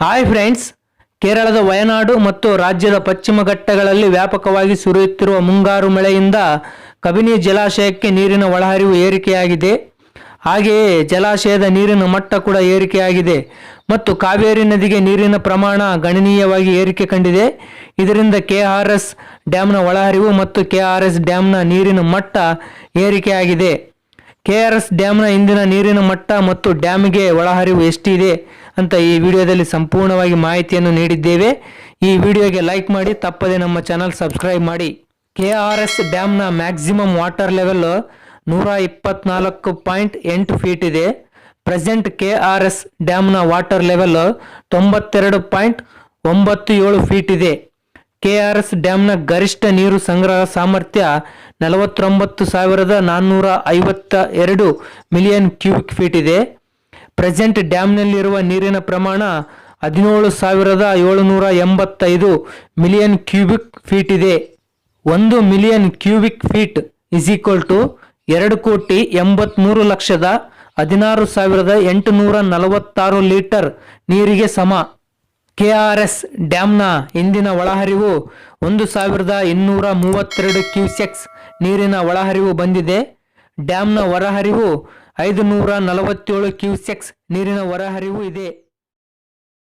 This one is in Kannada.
ಹಾಯ್ ಫ್ರೆಂಡ್ಸ್ ಕೇರಳದ ವಯನಾಡು ಮತ್ತು ರಾಜ್ಯದ ಪಶ್ಚಿಮ ಘಟ್ಟಗಳಲ್ಲಿ ವ್ಯಾಪಕವಾಗಿ ಸುರಿಯುತ್ತಿರುವ ಮುಂಗಾರು ಮಳೆಯಿಂದ ಕಬಿನಿ ಜಲಾಶಯಕ್ಕೆ ನೀರಿನ ಒಳಹರಿವು ಏರಿಕೆಯಾಗಿದೆ. ಹಾಗೆಯೇ ಜಲಾಶಯದ ನೀರಿನ ಮಟ್ಟ ಕೂಡ ಏರಿಕೆಯಾಗಿದೆ ಮತ್ತು ಕಾವೇರಿ ನದಿಗೆ ನೀರಿನ ಪ್ರಮಾಣ ಗಣನೀಯವಾಗಿ ಏರಿಕೆ ಕಂಡಿದೆ. ಇದರಿಂದ ಕೆ ಆರ್ ಎಸ್ ಡ್ಯಾಮ್ನ ಒಳಹರಿವು ಮತ್ತು ಕೆ ಆರ್ ಎಸ್ ಡ್ಯಾಮ್ನ ನೀರಿನ ಮಟ್ಟ ಏರಿಕೆಯಾಗಿದೆ. ಕೆಆರ್ಎಸ್ ಡ್ಯಾಮ್ನ ಇಂದಿನ ನೀರಿನ ಮಟ್ಟ ಮತ್ತು ಡ್ಯಾಮ್ಗೆ ಒಳಹರಿವು ಎಷ್ಟಿದೆ ಅಂತ ಈ ವಿಡಿಯೋದಲ್ಲಿ ಸಂಪೂರ್ಣವಾಗಿ ಮಾಹಿತಿಯನ್ನು ನೀಡಿದ್ದೇವೆ. ಈ ವಿಡಿಯೋಗೆ ಲೈಕ್ ಮಾಡಿ, ತಪ್ಪದೆ ನಮ್ಮ ಚಾನಲ್ ಸಬ್ಸ್ಕ್ರೈಬ್ ಮಾಡಿ. ಕೆ ಆರ್ ಎಸ್ ಡ್ಯಾಮ್ನ ಮ್ಯಾಕ್ಸಿಮಮ್ ವಾಟರ್ ಲೆವೆಲ್ ನೂರ ಇಪ್ಪತ್ನಾಲ್ಕು ಪಾಯಿಂಟ್ ಎಂಟು ಫೀಟ್ ಇದೆ. ಪ್ರೆಸೆಂಟ್ ಕೆ ಆರ್ ಎಸ್ ಡ್ಯಾಮ್ನ ವಾಟರ್ ಲೆವೆಲ್ ತೊಂಬತ್ತೆರಡು ಪಾಯಿಂಟ್ ಒಂಬತ್ತು ಏಳು ಫೀಟ್ ಇದೆ. ಕೆಆರ್ಎಸ್ ಡ್ಯಾಮ್ನ ಗರಿಷ್ಠ ನೀರು ಸಂಗ್ರಹ ಸಾಮರ್ಥ್ಯ ನಲವತ್ತೊಂಬತ್ತು ಸಾವಿರದ ನಾನ್ನೂರ ಐವತ್ತ ಎರಡು ಮಿಲಿಯನ್ ಕ್ಯೂಬಿಕ್ ಫೀಟ್ ಇದೆ. ಪ್ರೆಸೆಂಟ್ ಡ್ಯಾಮ್ನಲ್ಲಿರುವ ನೀರಿನ ಪ್ರಮಾಣ ಹದಿನೇಳು ಸಾವಿರದ ಏಳುನೂರ ಎಂಬತ್ತೈದು ಮಿಲಿಯನ್ ಕ್ಯೂಬಿಕ್ ಫೀಟ್ ಇದೆ. ಒಂದು million cubic feet is equal to ಎರಡು ಕೋಟಿ ಎಂಬತ್ಮೂರು ಲಕ್ಷದ ಹದಿನಾರು ಸಾವಿರದ ಎಂಟುನೂರ ನಲವತ್ತಾರು ಲೀಟರ್ ನೀರಿಗೆ ಸಮ. ಕೆಆರ್ಎಸ್ ಡ್ಯಾಮ್ನ ಇಂದಿನ ಒಳಹರಿವು ಒಂದು ಸಾವಿರದ ಇನ್ನೂರ ಮೂವತ್ತೆರಡು ಕ್ಯೂಸೆಕ್ಸ್ ನೀರಿನ ಒಳಹರಿವು ಬಂದಿದೆ. ಡ್ಯಾಮ್ನ ಹೊರಹರಿವು ಐದು ನೂರ ನಲವತ್ತೇಳು ಕ್ಯೂಸೆಕ್ಸ್ ನೀರಿನ ಹೊರಹರಿವು ಇದೆ.